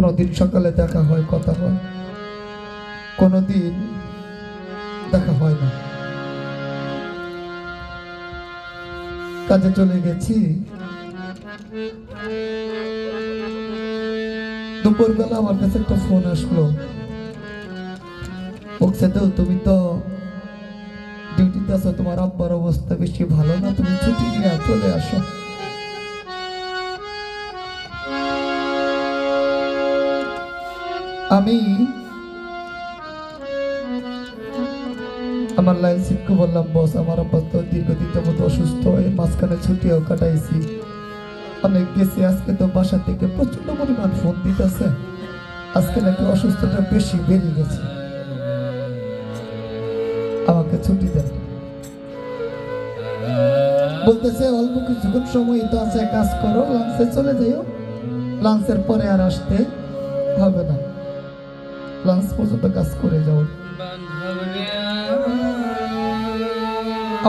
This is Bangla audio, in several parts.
কোনোদিন সকালে দেখা হয়, কথা হয়। কোনোদিন দেখা হয় না। কাজে চলে গেছি। দুপুরবেলা আমার কাছে একটা ফোন আসলো। তো তুমি তো ডিউটিতে আছো, তোমার আব্বার অবস্থা বেশি ভালো না, তুমি ছুটি নিয়ে চলে আসো। আমি আমার লাইন শিবকে বললাম, বস, আমার আব্বা তো দীর্ঘদিন যাবত অসুস্থ হয়ে মাঝখানে ছুটিও কাটাইছি। অনেক গেছি, আজকে তো বাসা থেকে প্রচণ্ড পরিমাণ ফোন দিতেছে। আজকে নাকি অসুস্থটা বেশি বেড়ে গেছে। আমাকে ছুটি দেন। বলতেছে, অল্প কিছুক্ষণ সময় তো আছে, কাজ করো লাঞ্চে চলে যাইও। লাঞ্চের পরে আর আসতে হবে না। লাঞ্চ পর্যন্ত কাজ করে, যাও।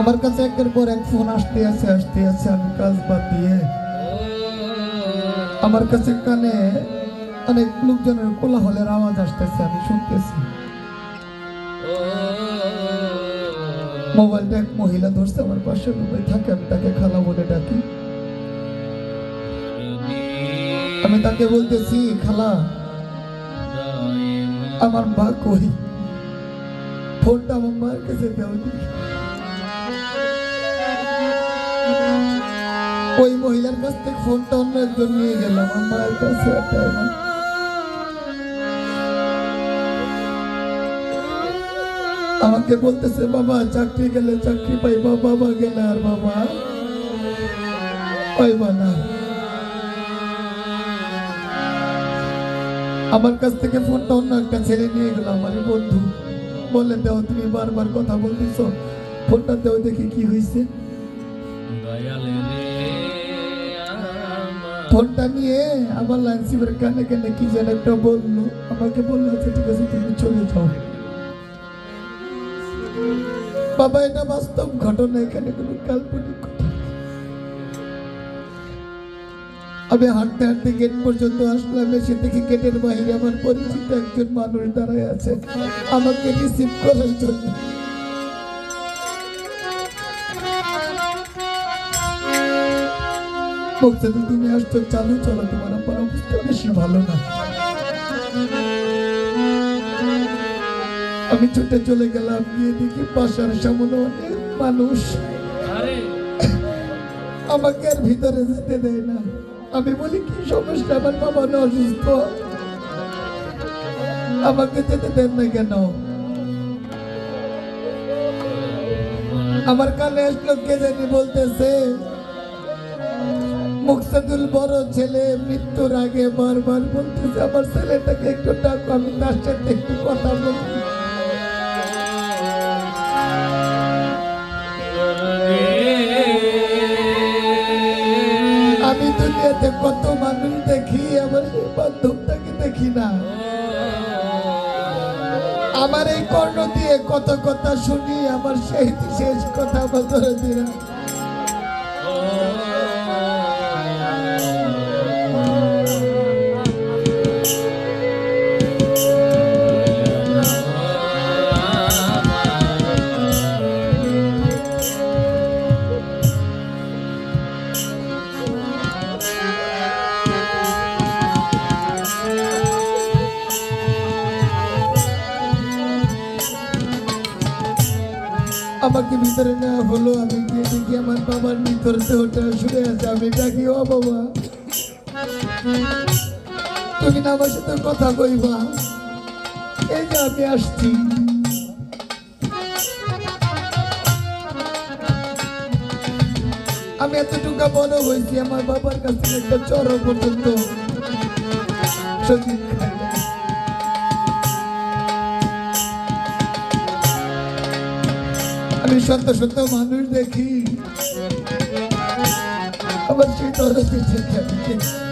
আমার কাছে একের পর এক ফোন আসতে আছে আসতে আছে, আমি কাজ বাদ দিয়ে। আমার কাছে কানে অনেক লোকজনের কোলাহলের আওয়াজ আসতেছে, আমি শুনতেছি। মোবাইলটা এক মহিলা ধরছে, আমার পাশে রুমে থাকে, আমি তাকে খালা বলে ডাকি। আমি তাকে বলতেছি, খালা আমার মা কই? ফোনটা আমার মার কাছে দেওয়া ওই মহিলার কাছ থেকে ফোনটা অন্য একজন নিয়ে গেলাম আমার মায়ের কাছে। আমাকে বলতেছে, বাবা, চাকরি গেলে চাকরি পাইবা, বাবা গেলে আর বাবা? পাইবা না। আমার কাছ থেকে ফোনটা অন্য একটা ছেলে নিয়ে গেল আমার বন্ধু। বলে দেও তুমি বারবার কথা বলতেছ। ফোনটা দেও দেখি কি হয়েছে ফোনটা নিয়ে আমার লাইন লাইনসিপের কানে কানে কি যেন একটা বলল। আমাকে বলল আচ্ছা ঠিক আছে তুমি চলে যাও। বাবা এটা বাস্তব ঘটনা এখানে কোনো কাল্পনিক আমি হাঁটতে হাঁটতে গেট পর্যন্ত আসলাম এসে দেখি গেটের বাইরে আমার পরিচিত একজন মানুষ দাঁড়ায় আছে। আমাকে রিসিভ করার জন্য। তুমি আসছো চালু চলো তোমার আমার অবস্থা বেশি ভালো না। আমি ছুটে চলে গেলাম গিয়ে দেখি পাশার সামনে অনেক মানুষ। আমাকে আর ভিতরে যেতে দেয় না। আমি বলি, কি সমস্যা? আমার বাবা না অসুস্থ। আমাকে যেতে দেন না কেন? আমার কানে আসলো, কে জানি বলতেছে, মুকসাদুল বড় ছেলে, মৃত্যুর আগে বারবার বলতেছে, আমার ছেলেটাকে একটু ডাকো, আমি তার সাথে একটু কথা বলব দুনিয়াতে কত মানুষ দেখি, আমার সেই বান্ধবটাকে দেখি না? আমার এই কর্ণ দিয়ে কত কথা শুনি, আমার সেই শেষ কথা বলতে দিন বাবা তুমি না আমার সাথে কথা কইবা। এই যে আমি আসছি। আমি এতটুকু বড় হয়েছি আমার বাবার কাছ থেকে একটা চড় পর্যন্ত। সত্যি। আমি শত শত মানুষ দেখি। How much you know that we everything?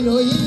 如意。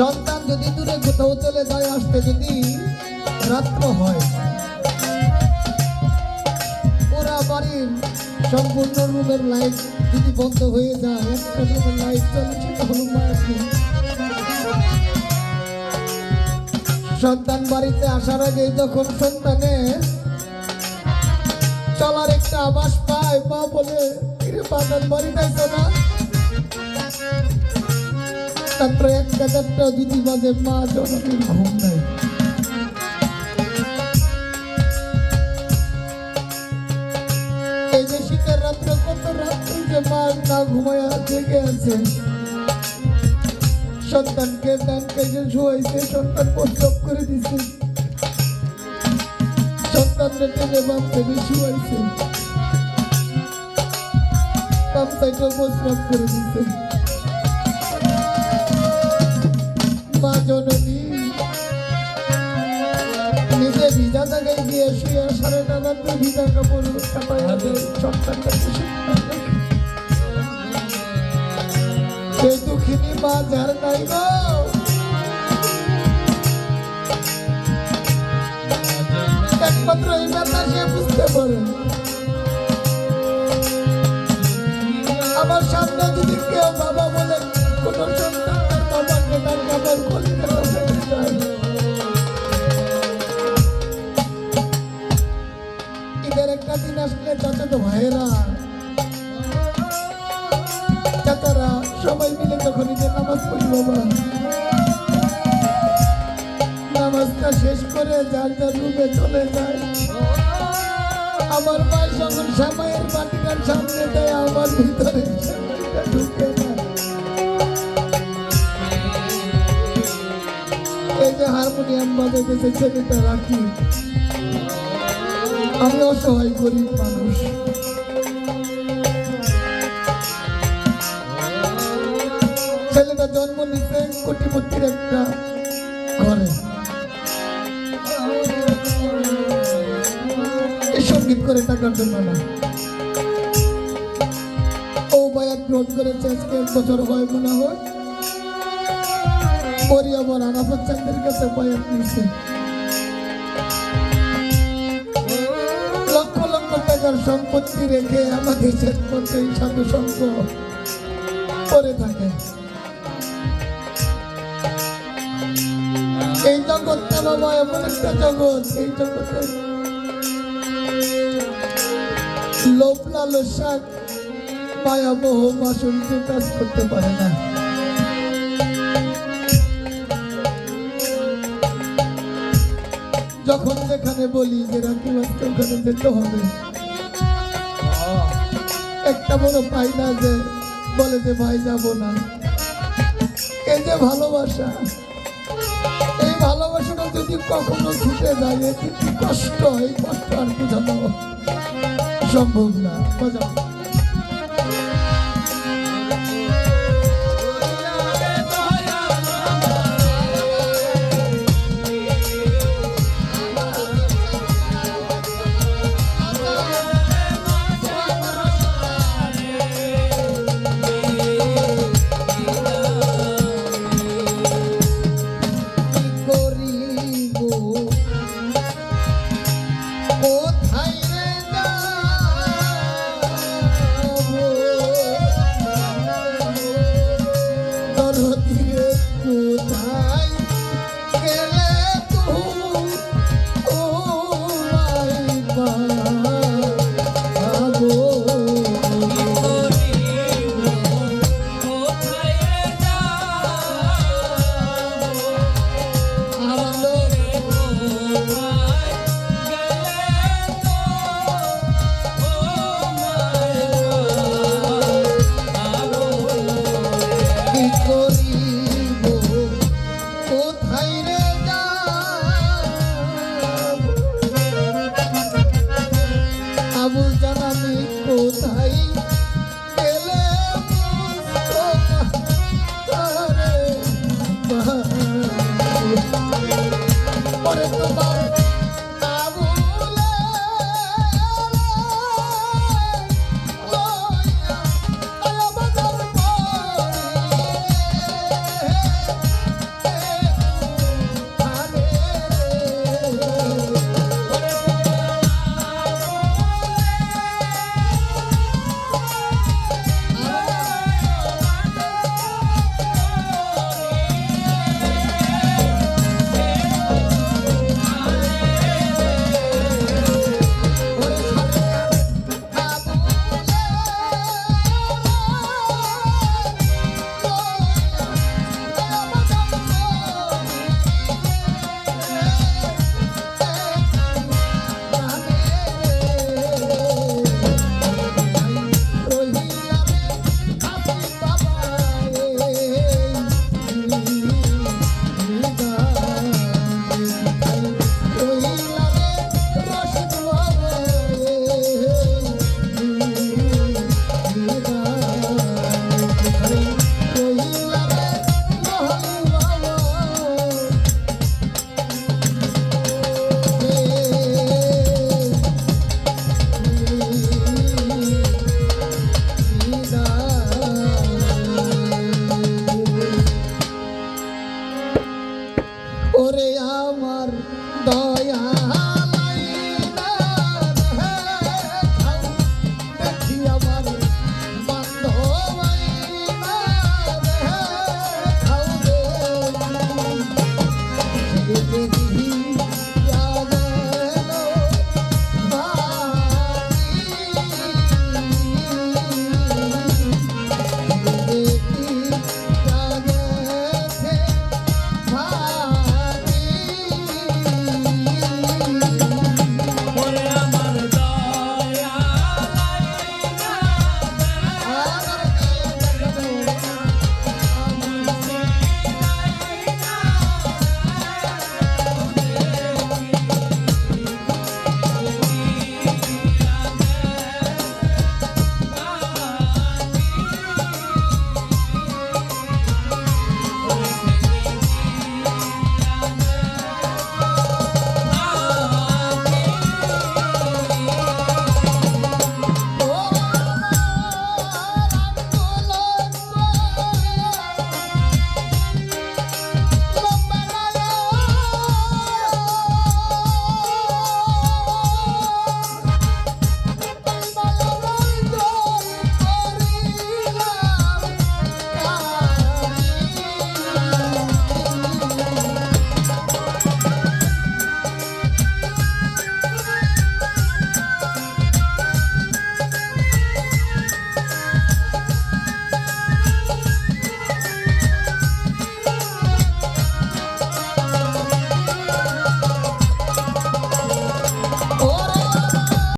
সন্তান যদি দূরে কোথাও চলে যায়, আসতে যদি রাত্র হয়, ওরা বাড়ির সম্পূর্ণ রুমের লাইট যদি বন্ধ হয়ে যায়, একটা রুমের লাইট চলছে মায়ের সন্তান বাড়িতে আসার আগে যখন সন্তানের চলার একটা আবাস পায় বা বলে "কিরে বাদান বাড়ি যাইছো না তারপরে একটা চারটা যদি বাজে মা জননীর ঘুম নাই। এই যে শীতের রাত্রে, কত রাত্রে যে মা না ঘুমায়া জেগে আছে। সন্তানকে ডান কেজে শুয়াইছে, সন্তান প্রস্রাব করে দিছে। সন্তানকে টেনে বাম টেনে শুয়াইছে। বাম সাইডে প্রস্রাব করে দিছে মা জননী নিজে ভিজা জায়গায় গিয়ে শুয়ে সাড়ে নাগাতে ভিজা কাপড় চাপাইয়া সন্তানটাকে শুকায়। দুঃখিনী মা যার নাই গো। একমাত্র এই ব্যথা সে বুঝতে পারে বাটিটার সামনে দেয় আমার ভিতরে ছেলেটা রাখি, আমি অসহায় গরিব জন্ম নিতে কোটিপতির একটা ঘরে। সংগীত করে টাকার জন্য না। গ্রহণ করেছে আজকে এক বছর হয় মনে হয়। পরি আবার কাছে লক্ষ লক্ষ টাকার সম্পত্তি রেখে আমাদের মধ্যে এই সাধু করে থাকে। এই জগৎটা বাবা এমন একটা জগৎ? এই জগতে লোভ মায়া মোহ মাসুলকে কাজ করতে পারে না। যখন যেখানে বলি যে রাখি মাসকে ওখানে যেতে হবে। একটা বড় পাই না যে বলে যে, ভাই, যাব না। এই যে ভালোবাসা, এই ভালোবাসাটা যদি কখনো ছুটে যায় এ যে কি কষ্ট? এই কষ্ট আর বোঝানো সম্ভব না। বোঝা